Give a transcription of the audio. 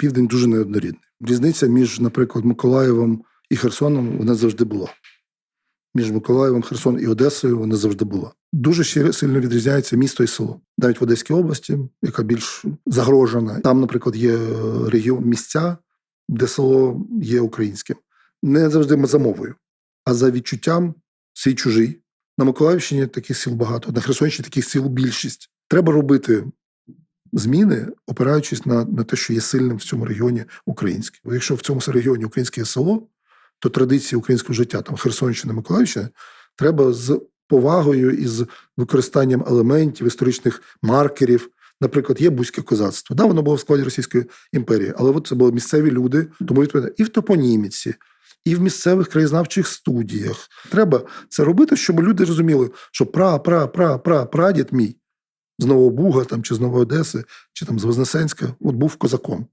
південь дуже неоднорідний. Різниця між, наприклад, Миколаєвом і Херсоном вона завжди була. Між Миколаєвом, Херсон і Одесою вона завжди була. Дуже сильно відрізняється місто і село. Навіть в Одеській області, яка більш загрожена. Там, наприклад, є регіон місця, де село є українським. Не завжди за мовою, а за відчуттям свій чужий. На Миколаївщині таких сіл багато, на Херсонщині таких сіл більшість. Треба робити зміни, опираючись на, на те, що є сильним в цьому регіоні українське. Якщо в цьому регіоні українське село, то традиції українського життя, там Херсонщина, Миколаївщина, треба з повагою і з використанням елементів, історичних маркерів. Наприклад, є бузьке козацтво. Да, воно було в складі Російської імперії, але от це були місцеві люди, тому відповідно і в топоніміці, і в місцевих краєзнавчих студіях. Треба це робити, щоб люди розуміли, що пра, пра, пра, пра, прадід мій з Нового Буга там, чи з Нової Одеси, чи там з Вознесенська, от був козаком.